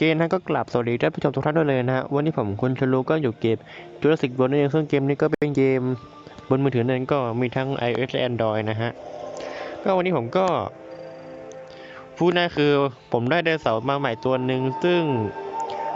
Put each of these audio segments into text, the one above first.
เคนะก็กลับสวัสดีท่านผู้ชมทุกท่านด้วยเลยนะฮะวันนี้ผมคุณชลูก็อยู่เกม Jurassic World นั่นเองซึ่งเกมนี้ก็เป็นเกมบนมือถือนั่นก็มีทั้ง iOS และ Android นะฮะก็วันนี้ผมก็ พูดง่ายคือผมได้ไดโนเสาร์มาใหม่ตัวหนึ่งซึ่ง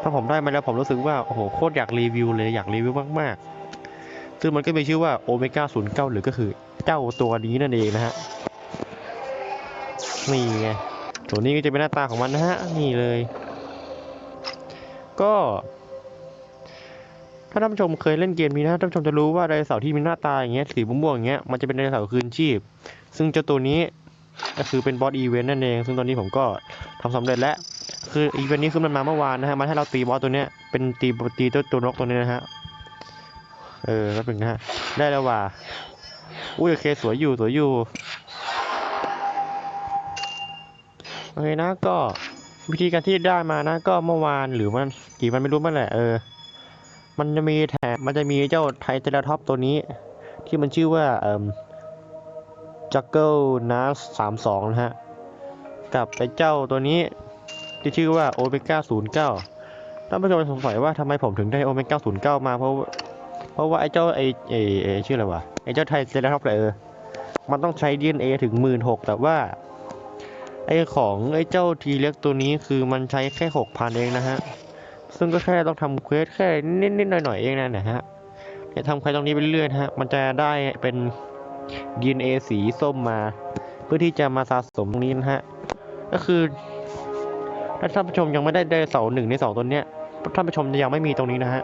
พอผมได้มาแล้วผมรู้สึกว่าโอ้โหโคตรอยากรีวิวเลยอยากรีวิวมากๆ ซึ่งมันก็มีชื่อว่าโอเมก้า09หรือก็คือเจ้าตัวนี้นั่นเองนะฮะนี่ไงตัวนี้ก็จะเป็นหน้าตาของมันนะฮะนี่เลย ก็ถ้าท่านผู้ชมเคยเล่นเกมนี้นะท่านผู้ชมจะรู้ว่าไดโนเสาร์ที่มีหน้าตาอย่างเงี้ยสีม่วงๆอย่างเงี้ยมันจะเป็นไดโนเสาร์คืนชีพ ซึ่งเจ้าตัวนี้ก็คือเป็นบอสอีเวนต์นั่นเอง ซึ่งตอนนี้ผมก็ทำสำเร็จแล้ว คืออีเวนต์นี้คือมันมาเมื่อวานนะฮะมันให้เราตีบอสตัวเนี้ยเป็นตีตีตัวตัวนกตัวนี้นะฮะเออแล้วเป็นนะฮะได้แล้วว่ะอุ้ยโอเคสวยอยู่สวยอยู่โอเคนะก็ วิธีการที่ได้มานะ ก็เมื่อวานหรือมันกี่วันไม่รู้เมื่อแหละเออ มันจะมีแถมมันจะมีเจ้าไทเทราท็อปตัวนี้ ที่มันชื่อว่าเอ่อจักเกิลนัสสามสองนะฮะ กับไอ้เจ้าตัวนี้ ที่ชื่อว่าโอเมก้าศูนย์เก้าท่านผู้ชมสงสัยว่าทำไมผมถึงได้โอเมก้าศูนย์เก้ามาเพราะเพราะว่าไอ้เจ้าไอ้ไอ้ไอ้ชื่ออะไรวะไอ้เจ้าไทเทราท็อปเลยเออมันต้องใช้ DNA ถึงหมื่นหกแต่ว่า ไอของไอเจ้าทีเล็กตัวนี้คือมันใช้แค่หกพันเองนะฮะ ซึ่งก็แค่ต้องทำเควสแค่นิดๆหน่อยๆเองนะนะฮะเนี่ยทำเควสตรงนี้ไปเรื่อยๆนะฮะ มันจะได้เป็น DNA สีส้มมา เพื่อที่จะมาสะสมตรงนี้นะฮะ ก็คือ ถ้าท่านผู้ชมยังไม่ได้ไดเสาหนึ่งในสองตัวเนี้ยท่านผู้ชมยังไม่มีตรงนี้นะฮะ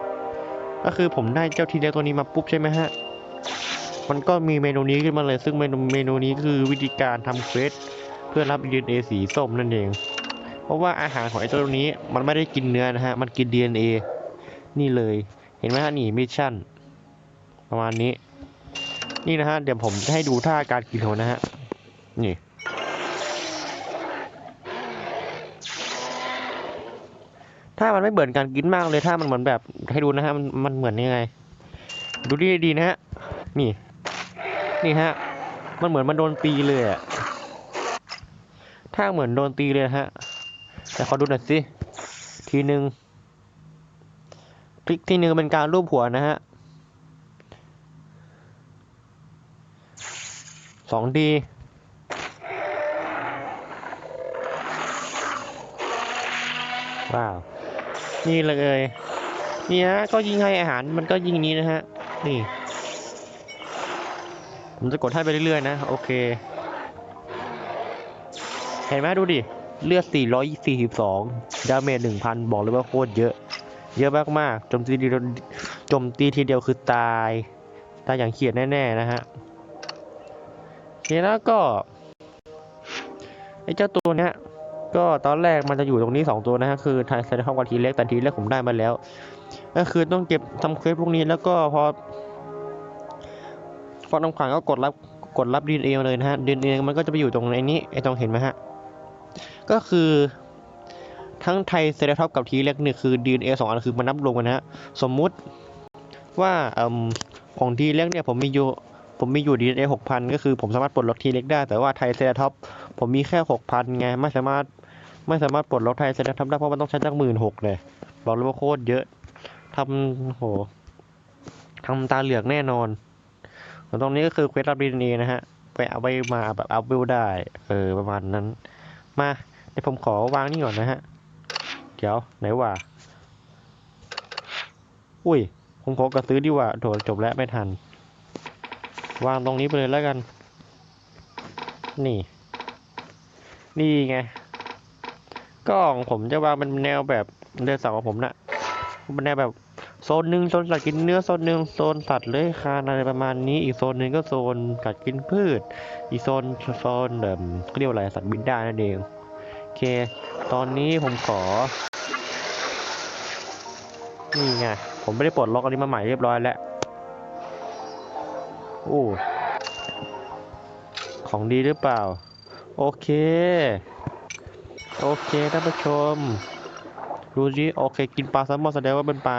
ก็คือผมได้เจ้าทีเล็กตัวนี้มาปุ๊บใช่ไหมฮะ มันก็มีเมนูนี้ขึ้นมาเลย ซึ่งเมนูเมนูนี้คือวิธีการทำเควส เพื่อรับ DNA สีส้มนั่นเอง เพราะว่าอาหารของไอ้ตัวนี้มันไม่ได้กินเนื้อนะฮะ มันกิน DNA นี่เลย เห็นไหมฮะนี่มิชชั่น ประมาณนี้ นี่นะฮะ เดี๋ยวผมจะให้ดูท่าการกินของนะฮะ นี่ถ้ามันไม่เบื่อการกินมากเลยถ้ามันเหมือนแบบให้ดูนะฮะมันมันเหมือนยังไง ดูดีดีๆนะฮะนี่ นี่ฮะ มันเหมือนมันโดนตีเลยอะ ถ้าเหมือนโดนตีเลยนะฮะ แต่ขอดูหน่อยสิ ทีหนึ่งพลิกที่หนึ่งเป็นการรูปหัวนะฮะสองดีว้าว นี่เลยนี่ฮะ ก็ยิงให้อาหาร มันก็ยิงนี้นะฮะ นี่ ผมจะกดให้ไปเรื่อยๆนะ โอเค ห็นไหมดูดิ เลือด 442 ดาเมจ 1,000 บอกเลยว่าโคตรเยอะ เยอะมากๆโจมตีทีเดียวโจมตีทีเดียวคือตาย ตายอย่างเขียดแน่ๆนะฮะโอเคแล้วก็ไอ้เจ้าตัวเนี้ยก็ตอนแรกมันจะอยู่ตรงนี้ 2 ตัวนะฮะคือไทยไซเดอร์กับทีเล็กแต่ทีเล็กผมได้มาแล้ว ก็คือต้องเก็บทำเควสพวกนี้แล้วก็พอพอทำขวานก็กดรับกดรับดีเอเลยนะฮะดีเอมันก็จะไปอยู่ตรงไอ้นี้ไอ้ตรงเห็นไหมฮะ ก็คือทั้งไทยเซราท็อปกับทีเล็กเนี่ยคือ DNA สองอันคือมันนับรวมกันนะฮะสมมุติว่าอของทีเล็กเนี่ยผมมีอยู่ผมมีอยู่ DNA หกพันก็คือผมสามารถปลดล็อกทีเล็กได้ แต่ว่าไทยเซราท็อปผมมีแค่หกพันไง ไม่สามารถไม่สามารถปลดล็อกไทยเซราท็อปได้เพราะมันต้องใช้ตั้งหมื่นหกเลย บอกเลยว่าโคตรเยอะทำโหทำตาเหลือกแน่นอนตรงนี้ก็คือเควสรับ DNA นะฮะ ไปเอาไปมาแบบอัพวิวได้ เออ ประมาณนั้น มาเดี๋ยวผมขอวางนี่ก่อนนะฮะ เดี๋ยวไหนว่า อุ้ย ผมขอกระซื้อดีกว่าโถจบแล้วไม่ทัน วางตรงนี้ไปเลยแล้วกัน นี่ นี่ไงก็ของผมจะวางเป็นแนวแบบเดินสาวของผมนะเป็นแนวแบบ โซนหนึ่งโซนสัตว์กินเนื้อโซนหนึ่งโซนสัตว์เลื้อยคลานอะไรประมาณนี้ อีกโซนหนึ่งก็โซนสัตว์กินพืช อีกโซนโซนเอ่มเขาเรียกว่าอะไรสัตว์บินได้นั่นเองโอเค ตอนนี้ผมขอ นี่ไงผมไม่ได้ปลดล็อกอันนี้มาใหม่เรียบร้อยแล้วโอ้ของดีหรือเปล่า โอเค โอเคท่านผู้ชมดูสิโอเค กินปลาแซลมอนแสดงว่าเป็นปลา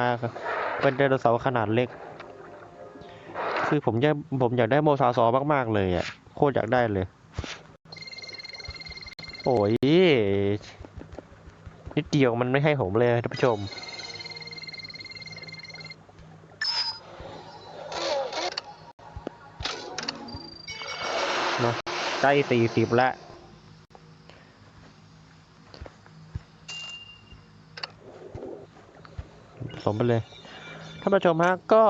เป็นไดโนเสาร์ขนาดเล็ก คือผมอยากผมอยากได้โมซาซอมากๆเลยอะ โคตรอยากได้เลย โอ้ย นิดเดียวมันไม่ให้ผมเลยท่านผู้ชมมาใกล้สี่สิบแล้วสมไปเลย ท่านผู้ชมฮะก็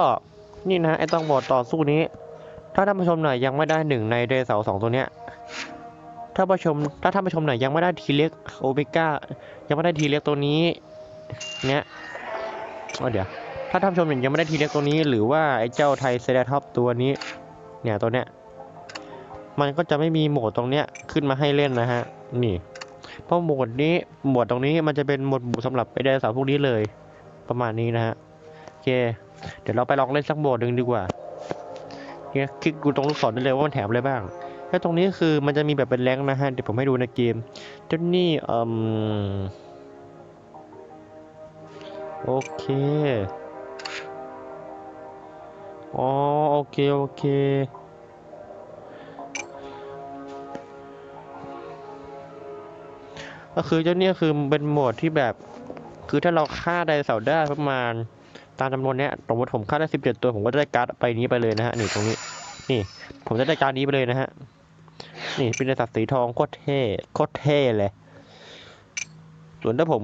นี่นะไอต้องบอดต่อสู้นี้ ถ้าท่านผู้ชมหน่อยยังไม่ได้หนึ่งในเดเสาสองตัวเนี้ยถ้าผู้ชมถ้าท่านผู้ชมหน่อยยังไม่ได้ทีเล็กโอเมก้ายังไม่ได้ทีเล็กตัวนี้เนี้ยอ๋อเดี๋ยวถ้าท่านผู้ชมยังไม่ได้ทีเล็กตัวนี้ หรือว่าไอเจ้าไทเซราท็อปตัวนี้ เนี่ยตัวเนี้ยมันก็จะไม่มีโหมดตรงเนี้ยขึ้นมาให้เล่นนะฮะนี่เพราะโหมดนี้โหมดตรงนี้มันจะเป็นโหมดสำหรับไอไดโนเสาร์พวกนี้เลย ประมาณนี้นะฮะ เค เดี๋ยวเราไปลองเล่นสักโหมดหนึ่งดีกว่าเนี่ยคลิกดูตรงลูกศรได้เลยว่ามันแถมอะไรบ้าง แล้วตรงนี้คือมันจะมีแบบเป็นแรงนะฮะ เดี๋ยวผมให้ดูในเกมเจ้านี่เอ่มโอเคอ๋อโอเค โอเคก็คือเจ้าเนี่ยคือเป็นโหมดที่แบบ คือถ้าเราฆ่าไดโนเสาร์ได้ประมาณ ตามจำนวนเนี้ยสมมติผมฆ่าได้สิบเจ็ดตัว ผมก็จะได้การ์ดไปนี้ไปเลยนะฮะนี่ตรงนี้ นี่ ผมจะได้การ์ดนี้ไปเลยนะฮะนี่เป็นไดโนเสาร์สีทองโคตรเท่โคตรเท่เลย ส่วนถ้าผม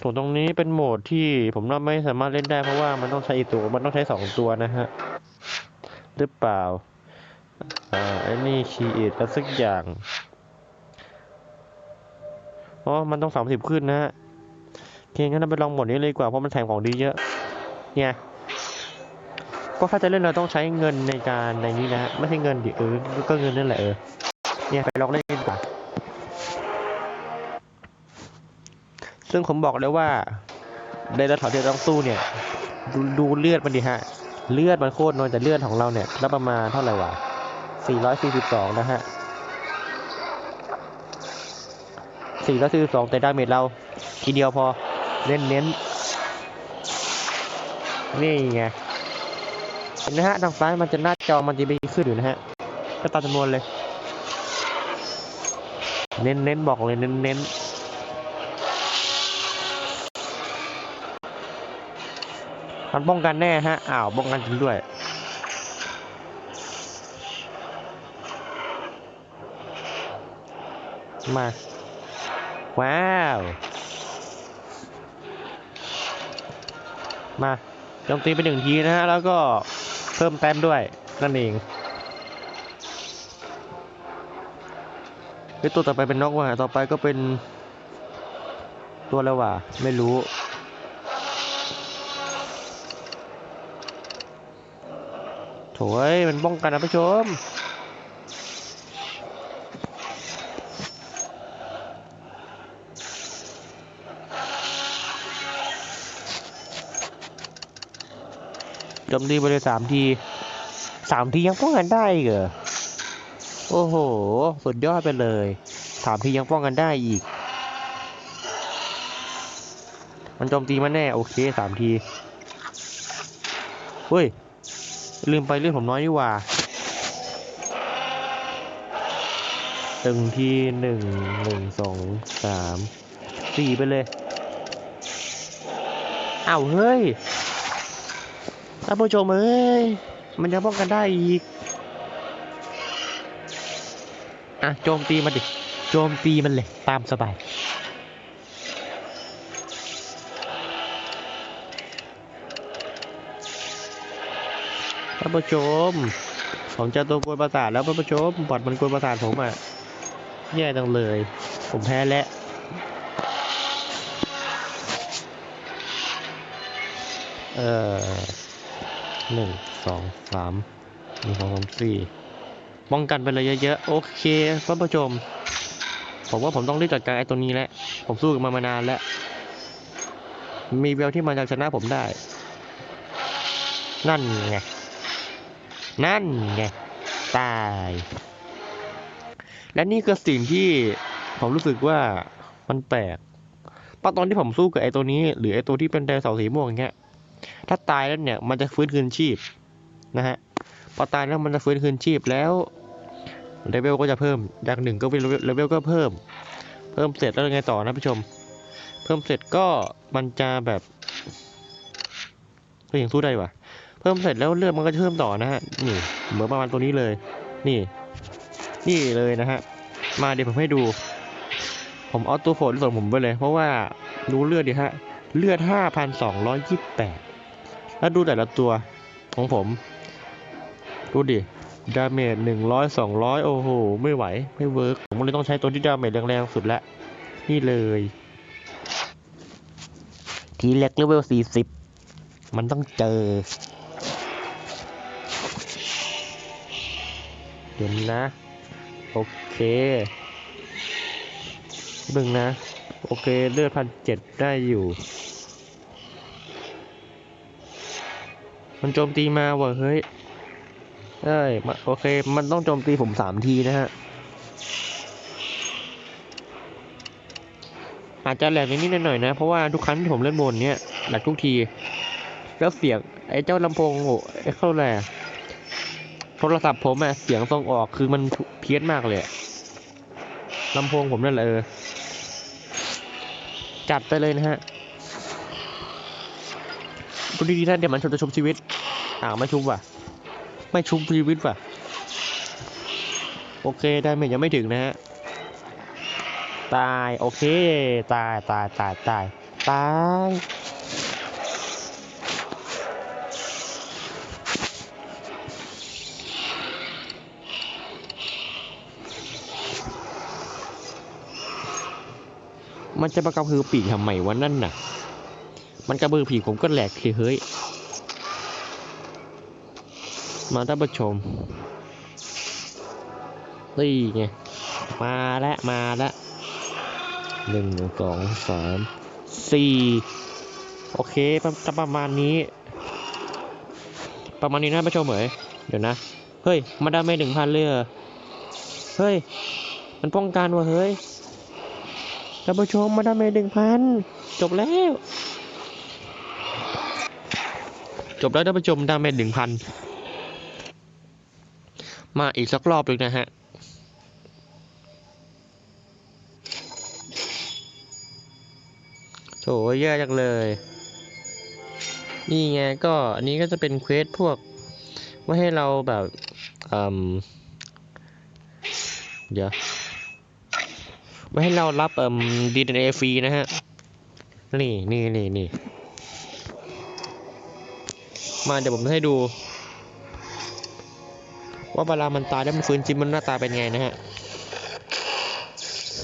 ส่วนตรงนี้เป็นโหมดที่ผมไม่สามารถเล่นได้เพราะว่ามันต้องใช้อีกตัวมันต้องใช้สองตัวนะฮะหรือเปล่าอ่าไอ้นี่คีเอทแล้วสักอย่างอ๋อมันต้องสามสิบขึ้นนะฮะ โอเคงั้นเราไปลองหมดนี้เลยดีกว่าเพราะมันแถมของดีเยอะ เนี่ยก็ถ้าจะเล่นเราต้องใช้เงินในการในนี้นะฮะไม่ใช่เงินดิเออก็เงินนั่นแหละเออเนี่ยไปลองเล่นกันดีกว่าซึ่งผมบอกเลยว่าในระดับที่เราต้องสู้เนี่ยดูดูเลือดมันดิฮะ เลือดมันโคตรน้อยแต่เลือดของเราเนี่ยแล้วประมาณเท่าไหร่วะ442 นะฮะสี่ร้อยสี่สิบสองแต่ดาเมจเรา ทีเดียวพอ เน้นเน้นนี่ไงเห็นนะฮะทางซ้ายมันจะหน้าจอมันจะมีขึ้นอยู่นะฮะก็ตามจำนวนเลย เน้นเน้นบอกเลยเน้นเน้นมันป้องกันแน่ฮะอ้าวป้องกันจริงด้วยมา ว้าว มาโจมตีไปหนึ่งทีนะฮะแล้วก็เพิ่มแต้มด้วยนั่นเองเฮ้ยตัวต่อไปเป็นนกว่ะต่อไปก็เป็นตัวแล้วว่ะไม่รู้โถยมันป้องกันนะผู้ชม จมตีไปเลยสามทีสามทียังป้องกันได้เหรอโอ้โห สุดยอดไปเลยสามทียังป้องกันได้อีก มันโจมตีมาแน่ โอเคสามทีเฮ้ย ลืมไปเรื่องผมน้อยนี่ว่าหนึ่งทีหนึ่งหนึ่งสองสามสี่ไปเลยอ้าวเฮ้ย ท่านผู้ชมเอ้ย มันยังป้องกันได้อีก อะ โจมตีมันดิ โจมตีมันเลย ตามสบาย ท่านผู้ชม ผมเจอตัวกวนประสาทแล้วท่านผู้ชมบอดมันกวนประสาทผมอะ แย่จังเลย ผมแพ้แล้วเออ หนึ่งสองสามหนึ่งสองสามสี่ป้องกันไปเลยเยอะๆ โอเคท่านผู้ชม ผมว่าผมต้องรีบจัดการไอ้ตัวนี้แล้วผมสู้กับมันมานานแล้ว มีแววที่มันจะชนะผมได้ นั่นไง นั่นไง ตาย และนี่คือสิ่งที่ผมรู้สึกว่ามันแปลกเพระตอนที่ผมสู้กับไอ้ตัวนี้ หรือไอ้ตัวที่เป็นไดโนเสาร์สีม่วงอย่างเงี้ย ถ้าตายแล้วเนี่ยมันจะฟื้นคืนชีพนะฮะพอตายแล้วมันจะฟื้นคืนชีพแล้วเลเวลก็จะเพิ่มจากหนึ่งก็เป็นเลเวลก็เพิ่ม เพิ่มเสร็จแล้วไงต่อนะผู้ชม เพิ่มเสร็จก็มันจะแบบก็ยังสู้ได้วะเพิ่มเสร็จแล้วเลือดมันก็เพิ่มต่อนะฮะนี่เหมือนประมาณตัวนี้เลย นี่ นี่เลยนะฮะมาเดี๋ยวผมให้ดู ผมเอาตัวโผลส่วนผมไปเลย เพราะว่าดูเลือดดิฮะเลือด 5,228 แล้วดูแต่ละตัวของผม ดูดิดาเมจหนึ่งร้อยสองร้อยโอ้โห ไม่ไหว ไม่เวิร์กผมเลยต้องใช้ตัวที่ดาเมจแรงๆสุดละ นี่เลย ทีเล็กเลเวลสี่สิบมันต้องเจอ เดี๋ยวนะ โอเคดึงนะ โอเค เลือดพันเจ็ดได้อยู่ มันโจมตีมาว่ะเฮ้ยเอ้ยโอเค มันต้องโจมตีผมสามทีนะฮะ อาจจะแหลกนิดๆหน่อยๆนะ เพราะว่าทุกครั้งที่ผมเล่นบนเนี้ยแหลกทุกที แล้วเสียงไอ้เจ้าลำโพงโอ้ไอ้เข้าแหละโทรศัพท์ผมอะเสียงส่งออกคือมันเพี้ยนมากเลยลำโพงผมนั่นแหละเออจัดไปเลยนะฮะ ดูดีๆท่านเดี๋ยวมันจะชุบชีวิตอ่าวไม่ชุบว่ะ ไม่ชุบชีวิตว่ะ โอเคได้เมจยังไม่ถึงนะฮะ ตายโอเค ตายตายตายตายตายมันจะมากระพือปีกทำไมวะนั่นน่ะ มันกระพือปีผมก็แหลกสิเฮ้ย มาท่านผู้ชม นี่ไง มาแล้วมาแล้วหนึ่งสองสามสี่โอเคประจะประมาณนี้ ประมาณนี้นะผู้ชมเหมยเดี๋ยวนะ เฮ้ย มาไดาเมจหนึ่งพันเลยเหรอเฮ้ย มันป้องกันว่ะเฮ้ยท่านผู้ชมมาไดาเมจหนึ่งพัน จบแล้ว จบแล้วท่านผู้ชมดาเมจหนึ่งพันมาอีกสักรอบหนึ่งนะฮะโถแย่จังเลย นี่ไงก็อันนี้ก็จะเป็นเควสพวกว่าให้เราแบบอืมเดี๋ยวว่าให้เรารับเอ่ม DNA ฟรีนะฮะ นี่นี่นี่นี่ มาเดี๋ยวผมจะให้ดู ว่าเวลามันตายแล้วมันฟื้นจริงมันหน้าตาเป็นไงนะฮะ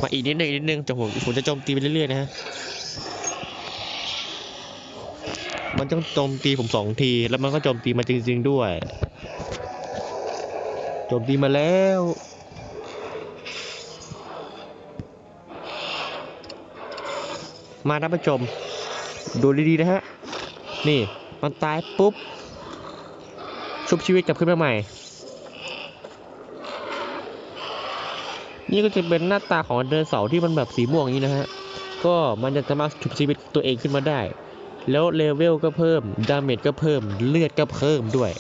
มาอีกนิดนึงอีกนิดนึงจะผมผมจะโจมตีไปเรื่อยๆนะฮะมันต้องโจมตีผมสองที แล้วมันก็โจมตีมาจริง ๆด้วยโจมตีมาแล้วมาท่านผู้ชม ดูดีๆนะฮะ นี่ มันตายปุ๊บ ชุบชีวิตกลับขึ้นมาใหม่ นี่ก็จะเป็นหน้าตาของเดินเสาที่มันแบบสีม่วงอย่างนี้นะฮะ ก็มันจะสามารถชุบชีวิตตัวเองขึ้นมาได้ แล้วเลเวลก็เพิ่ม ดาเมจก็เพิ่ม เลือดก็เพิ่มด้วย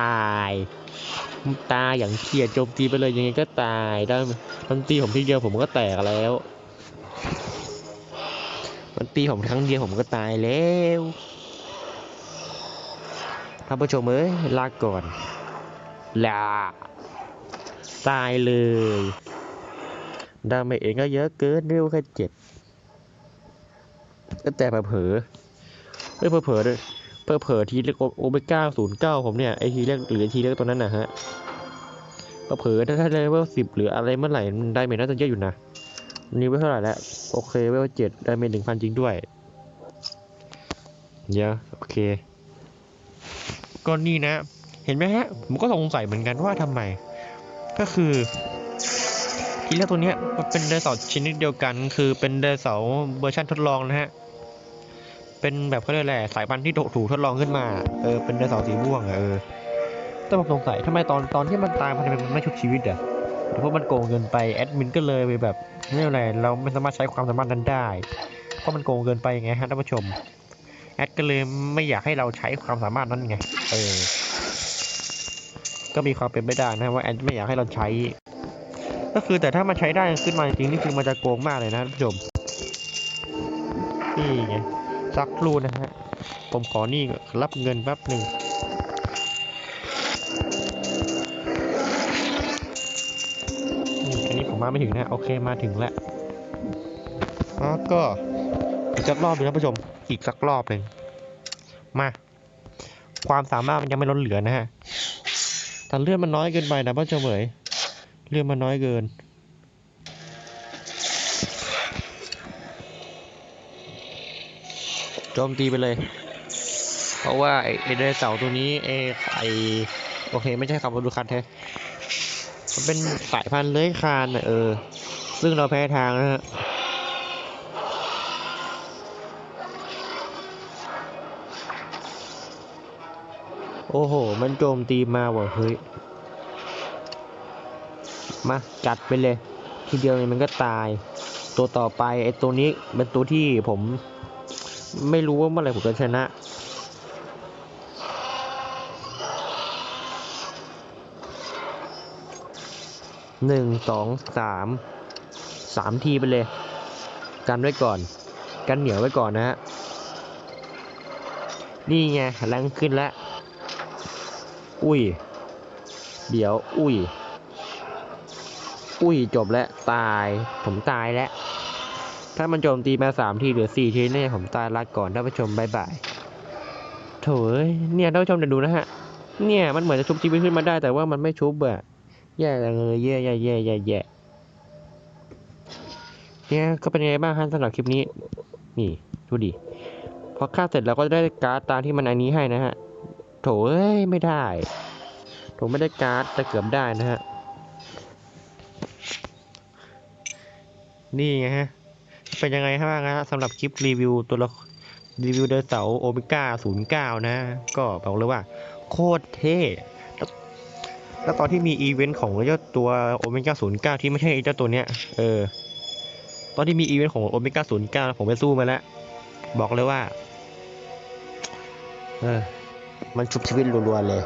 ตายตายอย่างเขียดโจมตีไปเลยยังไงก็ตายได้มันตีผมทีเดียวผมก็แตกแล้ว มันตีผมครั้งเดียวผมก็ตายแล้ว ท่านผู้ชมเอ้ยลาก่อนลาตายเลยดาเมจเองก็เยอะเกินเร็วแค่เจ็ดก็แต่เผลอๆไม่เผลอๆด้วยเผลอทีเล็กโอเมก้าศูนย์เก้าผมเนี่ยไอทีเล็กหรือทีเล็กตัวนั้นนะฮะเผลอถ้าถ้าเลเวลสิบหรืออะไรเมื่อไหร่ได้เมจน่าจะเยอะอยู่นะนี่เวลเท่าไหร่แล้วโอเคเวลเจ็ดได้เมจหนึ่งพันจริงด้วยเยอะโอเค ก็นี่นะ เห็นไหมฮะ ผมก็สงสัยเหมือนกันว่าทำไม ก็คือทีแรกตัวเนี้ยมันเป็นไดโนเสาร์ชนิดเดียวกัน คือเป็นไดโนเสาร์เวอร์ชันทดลองนะฮะ เป็นแบบเขาเรียกอะสายพันธุ์ที่ถูกทดลองขึ้นมา เออ เป็นไดโนเสาร์สีม่วงอะเออ แต่ผมสงสัยทำไมตอนตอนที่มันตายมันทำไมมันไม่ชุบชีวิตอะเพราะมันโกงเกินไปแอดมินก็เลยไปแบบเรียกอะไรเราไม่สามารถใช้ความสามารถนั้นได้ เพราะมันโกงเกินไปไงฮะท่านผู้ชม แอดก็เลยไม่อยากให้เราใช้ความสามารถนั้นไง เออ ก็มีความเป็นไปได้นะว่าแอดไม่อยากให้เราใช้ ก็คือแต่ถ้ามันใช้ได้ขึ้นมาจริงนี่คือมันจะโกงมากเลยนะท่านผู้ชม นี่ไงสักครู่นะฮะ ผมขอนี่รับเงินแป๊บหนึ่งนี่อันนี้ผมมาไม่ถึงนะ โอเคมาถึงแล้วแล้วก็ อีกสักรอบหนึงนะผู้ชม อีกสักรอบหนึ่งมา ความสามารถมันยังไม่ล้นเหลือนะฮะแต่เลือดมันน้อยเกินไปนะพ่อเจ้าเหมยเลือดมันน้อยเกิน โจมตีไปเลย เพราะว่าไอ้ไอ้ไดเสาตัวนี้ไอ้ไอโอเค ไม่ใช่คำว่าดูคันแท้มันเป็นสายพันธุ์เลื้อยคลานนะเออ ซึ่งเราแพ้ทางนะฮะ โอ้โห มันโจมตีมาว่ะเฮ้ย มาจัดไปเลย ทีเดียวเนี่ยมันก็ตาย ตัวต่อไปไอ้ตัวนี้เป็นตัวที่ผม ไม่รู้ว่าเมื่อไหร่ผมจะชนะ หนึ่งสองสาม สามทีไปเลย กันไว้ก่อน กันเหนียวไว้ก่อนนะฮะ นี่ไงแรงขึ้นแล้ว อุ้ย เดี๋ยว อุ้ย อุ้ย จบแล้ว ตาย ผมตายแล้ว ถ้ามันโจมตีมาสามทีหรือสี่ทีเนี่ยผมตายละก่อนท่านผู้ชมบายบายโถเอ้ยเนี่ยท่านผู้ชมเดี๋ยวดูนะฮะ เนี่ย มันเหมือนจะชุบชีวิตขึ้นมาได้แต่ว่ามันไม่ชุบอะแย่เลยแย่แย่แย่แย่แย่เนี่ยก็เป็นยังไงบ้างฮะสำหรับคลิปนี้ นี่ ดูดิ พอฆ่าเสร็จเราก็จะได้การ์ดตามที่มันอันนี้ให้นะฮะ โถเอ้ยไม่ได้โถไม่ได้การ์ดแต่เกือบได้นะฮะ นี่ไงฮะ เป็นยังไงบ้างฮะสำหรับคลิปรีวิวตัวละรีวิวเดอร์เสาโอเมก้าศูนย์เก้านะ ก็บอกเลยว่า โคตรเท่แล้วแล้วตอนที่มีอีเวนต์ของเจ้าตัวโอเมก้าศูนย์เก้าที่ไม่ใช่เจ้าตัวเนี้ย เออ ตอนที่มีอีเวนต์ของโอเมก้าศูนย์เก้าผมไปสู้มาแล้ว บอกเลยว่า เออ มันชุบชีวิตรัวๆเลย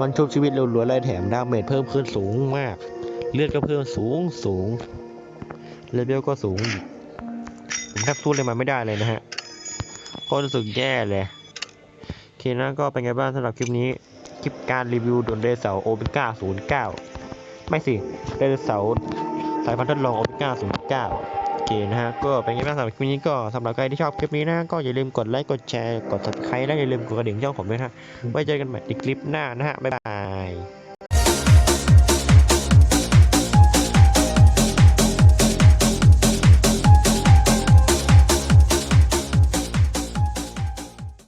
มันชุบชีวิตรัวๆเลยแถมดาเมจเพิ่มขึ้นสูงมาก เลือดก็เพิ่มสูงสูงเลเวลก็สูงผมแทบสู้เลยมันไม่ได้เลยนะฮะก็รู้สึกแย่เลยโอเคนะก็เป็นไงบ้างสำหรับคลิปนี้ คลิปการรีวิวโดนเดเสาโอเปก้าศูนย์เก้าไม่สิเดเสาสายพันธุ์ทดลองโอเปก้าศูนย์เก้า เคนะฮะก็เป็นไงบ้างสำหรับคลิปนี้ก็สำหรับใครที่ชอบคลิปนี้นะก็อย่าลืมกดไลค์กดแชร์กด subscribe และอย่าลืมกดกระดิ่งช่องผมด้วยนะฮะไว้เจอกันใหม่ในคลิปหน้านะฮะบ๊ายบาย